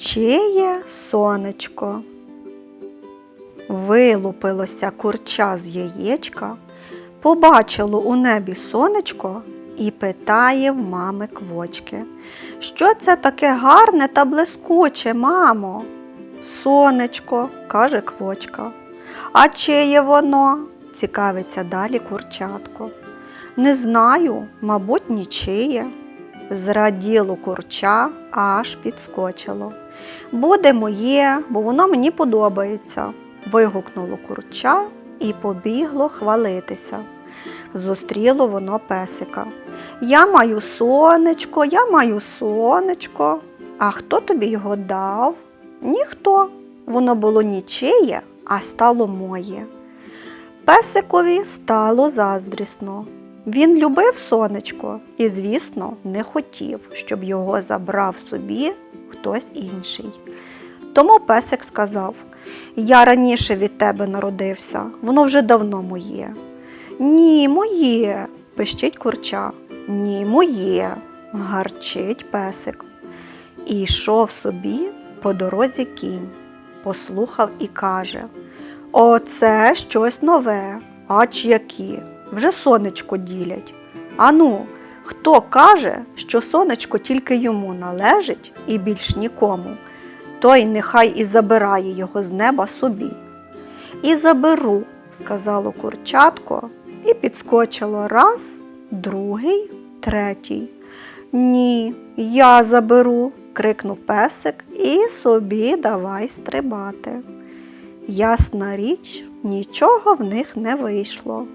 Чиє сонечко? Вилупилося курча з яєчка, побачило у небі сонечко і питає в мами квочки. Що це таке гарне та блискуче, мамо? Сонечко, каже квочка. А чиє воно? цікавиться далі курчатко. Не знаю, мабуть, нічиє. Зраділо курча, аж підскочило. Буде моє, бо воно мені подобається. вигукнуло курча і побігло хвалитися. Зустріло воно песика. Я маю сонечко, я маю сонечко. А хто тобі його дав? Ніхто. Воно було нічиє, а стало моє. Песикові стало заздрісно. Він любив сонечко і, звісно, не хотів, щоб його забрав собі хтось інший. Тому песик сказав: Я раніше від тебе народився, воно вже давно моє. Ні, моє, пищить курча. Ні, моє, гарчить песик. І йшов собі по дорозі кінь, послухав і каже: Оце щось нове, ач які, вже сонечко ділять. Ану, хто каже, що сонечко тільки йому належить і більш нікому, той нехай і забирає його з неба собі. І заберу, сказало курчатко, і підскочило раз, другий, третій. Ні, я заберу, крикнув песик і собі давай стрибати. Ясна річ, нічого в них не вийшло.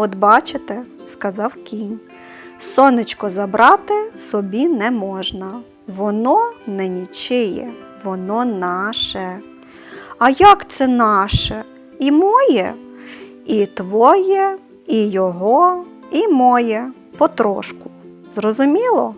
От бачите, сказав кінь, сонечко забрати собі не можна. Воно не нічиє, воно наше. А як це наше? І моє, і твоє, і його, і моє, потрошку. Зрозуміло?